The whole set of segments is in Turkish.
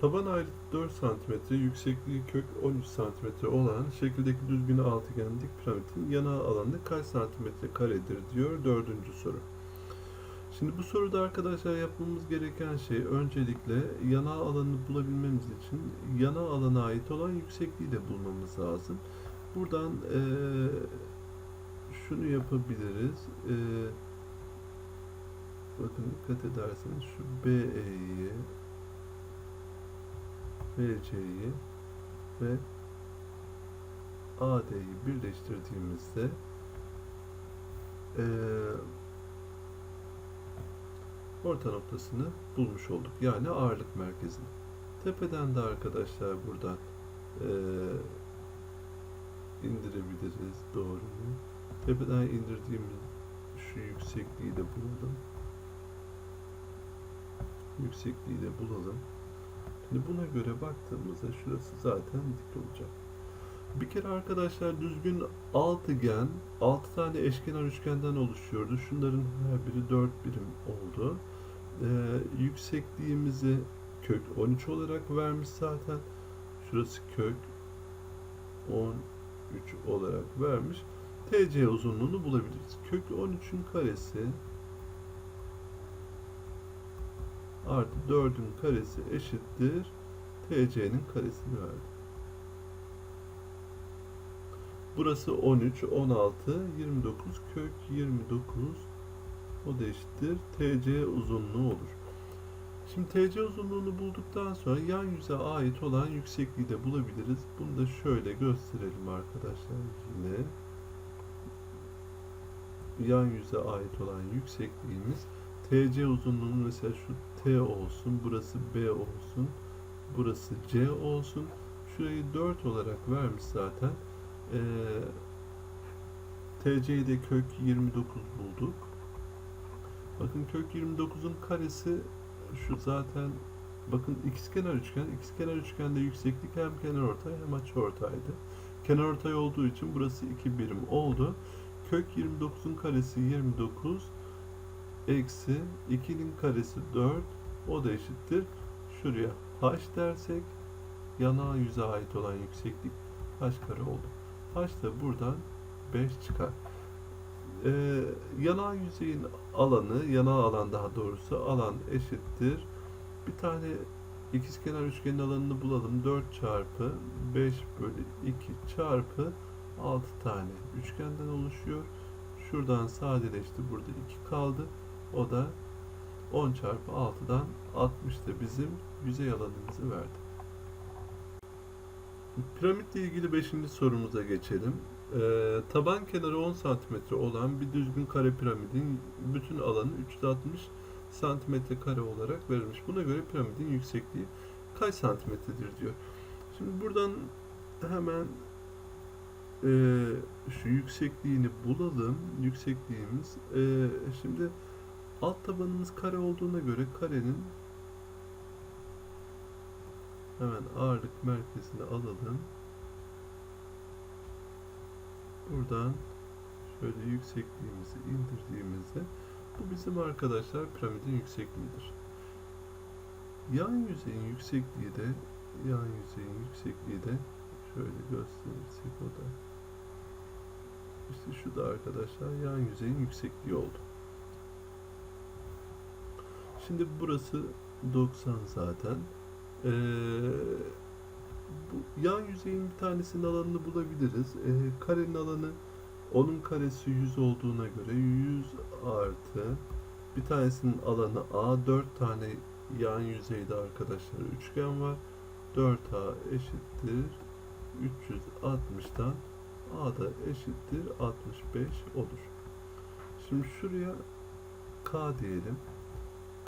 Taban ayrıtı 4 cm, yüksekliği kök 13 cm olan şekildeki düzgün altıgen dik piramidin yanağı alanı kaç santimetre karedir diyor dördüncü soru. Şimdi bu soruda arkadaşlar yapmamız gereken şey öncelikle yanağı alanını bulabilmemiz için yanağı alana ait olan yüksekliği de bulmamız lazım. Buradan eee, şunu yapabiliriz. Eee, bakın dikkat ederseniz şu BE'yi BC'yi ve AD'yi birleştirdiğimizde eee, orta noktasını bulmuş olduk. Yani ağırlık merkezini. Tepeden de arkadaşlar buradan eee, indirebiliriz. Doğru mu? Tepeden indirdiğimiz şu yüksekliği de bulalım. Yüksekliği de bulalım. Şimdi buna göre baktığımızda şurası zaten dik olacak. Bir kere arkadaşlar düzgün altıgen 6 tane eşkenar üçgenden oluşuyordu. Şunların her biri 4 birim oldu. Ee, yüksekliğimizi kök 13 olarak vermiş zaten. Şurası kök 13 olarak vermiş. TC uzunluğunu bulabiliriz. Kök 13'ün karesi artı 4'ün karesi eşittir. TC'nin karesini verdi. Burası 13, 16, 29, kök 29 o da eşittir. TC uzunluğu olur. Şimdi TC uzunluğunu bulduktan sonra yan yüze ait olan yüksekliği de bulabiliriz. Bunu da şöyle gösterelim arkadaşlar yine. Yan yüze ait olan yüksekliğimiz TC uzunluğunun mesela şu T olsun, burası B olsun, burası C olsun. Şurayı 4 olarak vermiş zaten. Ee, TC'yi de kök 29 bulduk. Bakın kök 29'un karesi şu zaten bakın ikizkenar üçgen. İkizkenar üçgende yükseklik hem kenarortay hem açıortaydı. Kenarortay olduğu için burası 2 birim oldu. Kök 29'un karesi 29 eksi 2'nin karesi 4 o da eşittir. Şuraya h dersek yanağı yüze ait olan yükseklik h kare oldu. h da buradan 5 çıkar. Ee, yanağı yüzeyin alanı, yanağı alan daha doğrusu alan eşittir. Bir tane ikizkenar üçgenin alanını bulalım. 4 çarpı 5 bölü 2 çarpı 6 tane üçgenden oluşuyor. Şuradan sadeleşti. Burada 2 kaldı. O da 10 çarpı 6'dan 60 da bizim yüzey alanımızı verdi. Piramitle ilgili 5. sorumuza geçelim. Ee, taban kenarı 10 cm olan bir düzgün kare piramidin bütün alanı 360 cm kare olarak verilmiş. Buna göre piramidin yüksekliği kaç santimetredir diyor. Şimdi buradan hemen e, şu yüksekliğini bulalım. Yüksekliğimiz e, şimdi alt tabanımız kare olduğuna göre karenin hemen ağırlık merkezini alalım. Buradan şöyle yüksekliğimizi indirdiğimizde bu bizim arkadaşlar piramidin yüksekliğidir. Yan yüzeyin yüksekliği de yan yüzeyin yüksekliği de şöyle gösterirsek o da işte şu da arkadaşlar yan yüzeyin yüksekliği oldu. Şimdi burası 90 zaten. Ee, bu yan yüzeyin bir tanesinin alanını bulabiliriz. Ee, karenin alanı onun karesi 100 olduğuna göre 100 artı bir tanesinin alanı A 4 tane yan yüzeyde arkadaşlar üçgen var. 4A eşittir 360'dan A da eşittir 65 olur. Şimdi şuraya K diyelim.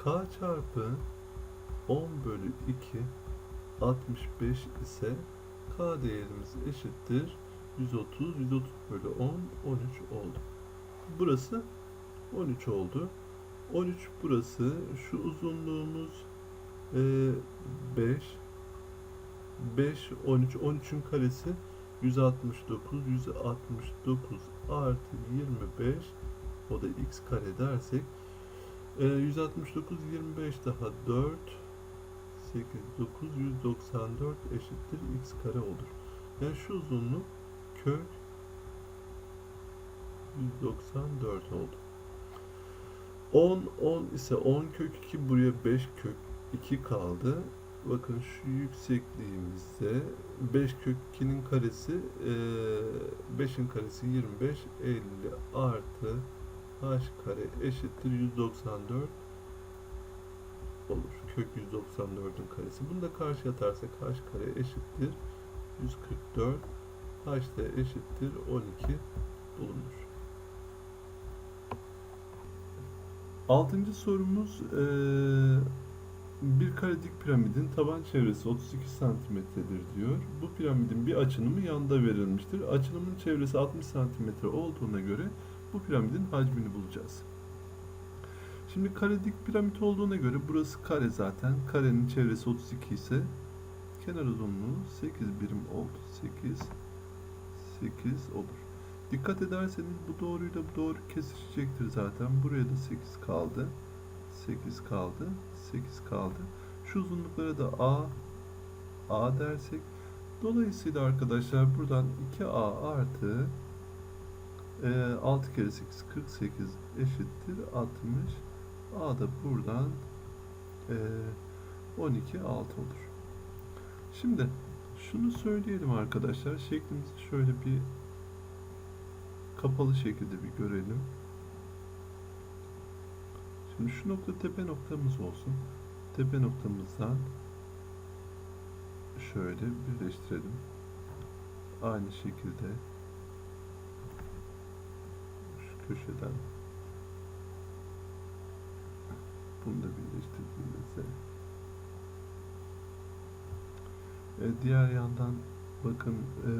K çarpı 10 bölü 2 65 ise K değerimiz eşittir 130 130 bölü 10 13 oldu. Burası 13 oldu. 13 burası. Şu uzunluğumuz e, 5 5 13 13'ün karesi 169 169 artı 25 o da x kare dersek e, 169 25 daha 4 8, 9, 194 eşittir x kare olur. Yani şu uzunluk kök 194 oldu. 10, 10 ise 10 kök 2 buraya 5 kök 2 kaldı. Bakın şu yüksekliğimizde 5 kök 2'nin karesi eee, 5'in karesi 25 50 artı h kare eşittir 194 olur. Kök 194'ün karesi. Bunu da karşıya atarsak h kare eşittir 144 h de eşittir 12 bulunur. Altıncı sorumuz eee, bir karedik piramidin taban çevresi 32 santimetredir diyor. Bu piramidin bir açınımı yanda verilmiştir. Açınımın çevresi 60 santimetre olduğuna göre bu piramidin hacmini bulacağız. Şimdi karedik piramit olduğuna göre burası kare zaten. Karenin çevresi 32 ise kenar uzunluğu 8 birim oldu. 8 8 olur. Dikkat ederseniz bu doğruyla bu doğru kesişecektir zaten. Buraya da 8 kaldı. 8 kaldı. 8 kaldı. Şu uzunluklara da A A dersek dolayısıyla arkadaşlar buradan 2A artı e, 6 kere 8 48 eşittir 60. A da buradan e, 12 6 olur. Şimdi şunu söyleyelim arkadaşlar. Şeklimizi şöyle bir kapalı şekilde bir görelim. Şimdi şu nokta tepe noktamız olsun. Tepe noktamızdan şöyle birleştirelim. Aynı şekilde şu köşeden bunu da birleştirdiğimizde e, diğer yandan bakın e,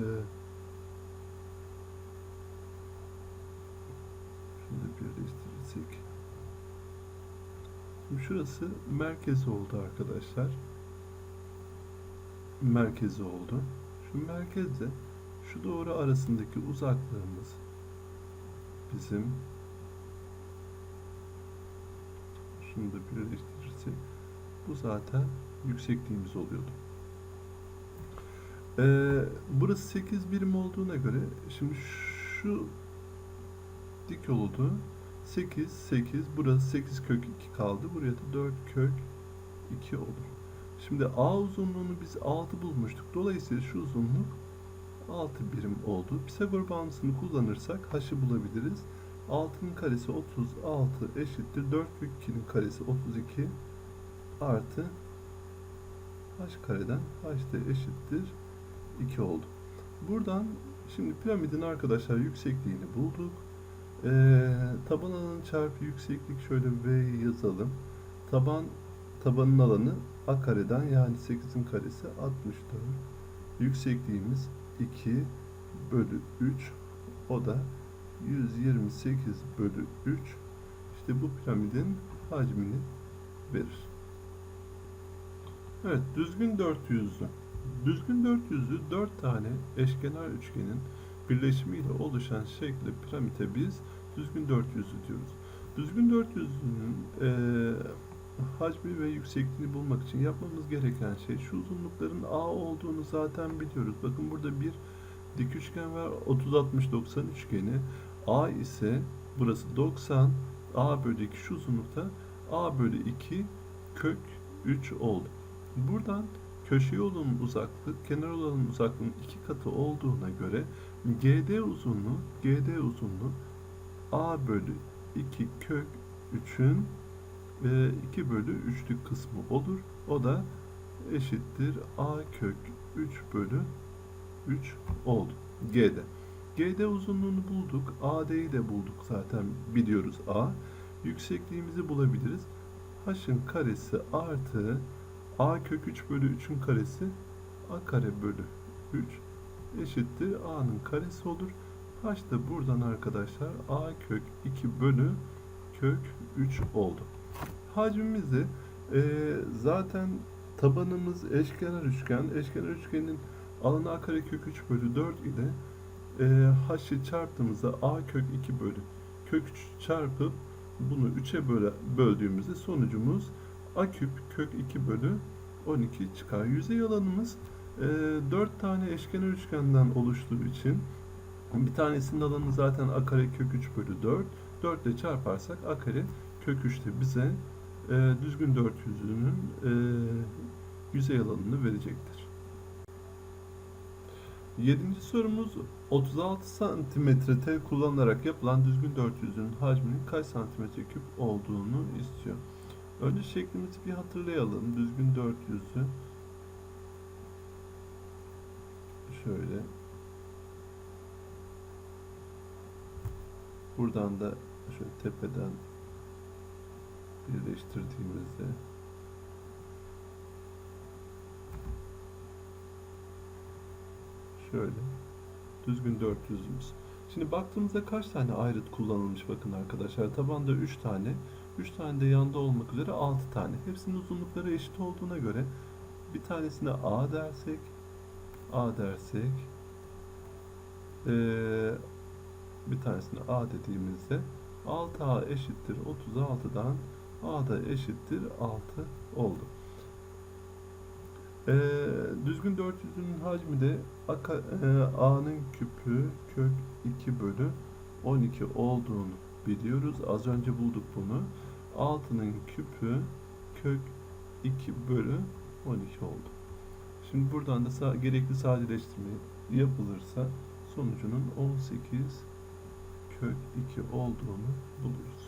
şunu da birleştirirsek Şimdi şurası merkez oldu arkadaşlar. Merkezi oldu. Şu merkezle şu doğru arasındaki uzaklığımız bizim şunu da birleştirirsek bu zaten yüksekliğimiz oluyordu. Ee, burası 8 birim olduğuna göre şimdi şu dik oldu. 8, 8. Burası 8 kök 2 kaldı. Buraya da 4 kök 2 olur. Şimdi A uzunluğunu biz 6 bulmuştuk. Dolayısıyla şu uzunluk 6 birim oldu. Pisagor bağıntısını kullanırsak h'ı bulabiliriz. 6'nın karesi 36 eşittir. 4 kök 2'nin karesi 32 artı h kareden h de eşittir 2 oldu. Buradan şimdi piramidin arkadaşlar yüksekliğini bulduk. Ee, taban alanı çarpı yükseklik şöyle V yazalım. Taban tabanın alanı a kareden yani 8'in karesi 64. Yüksekliğimiz 2 bölü 3 o da 128 bölü 3 işte bu piramidin hacmini verir. Evet düzgün dört yüzlü. Düzgün dört yüzlü 4 tane eşkenar üçgenin birleşimiyle oluşan şekli piramite biz düzgün dört yüzlü diyoruz. Düzgün dört yüzlünün e, hacmi ve yüksekliğini bulmak için yapmamız gereken şey şu uzunlukların A olduğunu zaten biliyoruz. Bakın burada bir dik üçgen var 30 60 90 üçgeni. A ise burası 90 A bölü 2 şu uzunlukta A bölü 2 kök 3 oldu. Buradan köşe yolunun uzaklığı kenar olanın uzaklığının iki katı olduğuna göre GD uzunluğu GD uzunluğu A bölü 2 kök 3'ün e, 2 bölü 3'lük kısmı olur. O da eşittir A kök 3 bölü 3 oldu. G'de. GD uzunluğunu bulduk. AD'yi de bulduk zaten biliyoruz A. Yüksekliğimizi bulabiliriz. H'ın karesi artı A kök 3 bölü 3'ün karesi A kare bölü 3 eşittir A'nın karesi olur. H da buradan arkadaşlar A kök 2 bölü kök 3 oldu. Hacmimiz de e, zaten tabanımız eşkenar üçgen. Eşkenar üçgenin alanı A kare kök 3 bölü 4 ile e, H'ı çarptığımızda A kök 2 bölü kök 3 çarpıp bunu 3'e böle, böldüğümüzde sonucumuz A küp kök 2 bölü 12 çıkar. Yüzey alanımız e, 4 tane eşkenar üçgenden oluştuğu için bir tanesinin alanı zaten a kare kök 3 bölü 4. 4 ile çarparsak a kare kök 3 de bize e, düzgün dört yüzünün e, yüzey alanını verecektir. Yedinci sorumuz 36 santimetre tel kullanılarak yapılan düzgün dört yüzünün hacminin kaç santimetre küp olduğunu istiyor. Önce şeklimizi bir hatırlayalım. Düzgün dört yüzü şöyle buradan da şöyle tepeden birleştirdiğimizde şöyle düzgün dört yüzümüz. Şimdi baktığımızda kaç tane ayrıt kullanılmış bakın arkadaşlar. Tabanda 3 tane, 3 tane de yanda olmak üzere 6 tane. Hepsinin uzunlukları eşit olduğuna göre bir tanesine A dersek A dersek eee, bir tanesine A dediğimizde 6A eşittir 36'dan A da eşittir 6 oldu. Ee, düzgün 400'ün hacmi de e, A'nın küpü kök 2 bölü 12 olduğunu biliyoruz. Az önce bulduk bunu. 6'nın küpü kök 2 bölü 12 oldu. Şimdi buradan da gerekli sadeleştirme yapılırsa sonucunun 18 kök 2 olduğunu buluruz.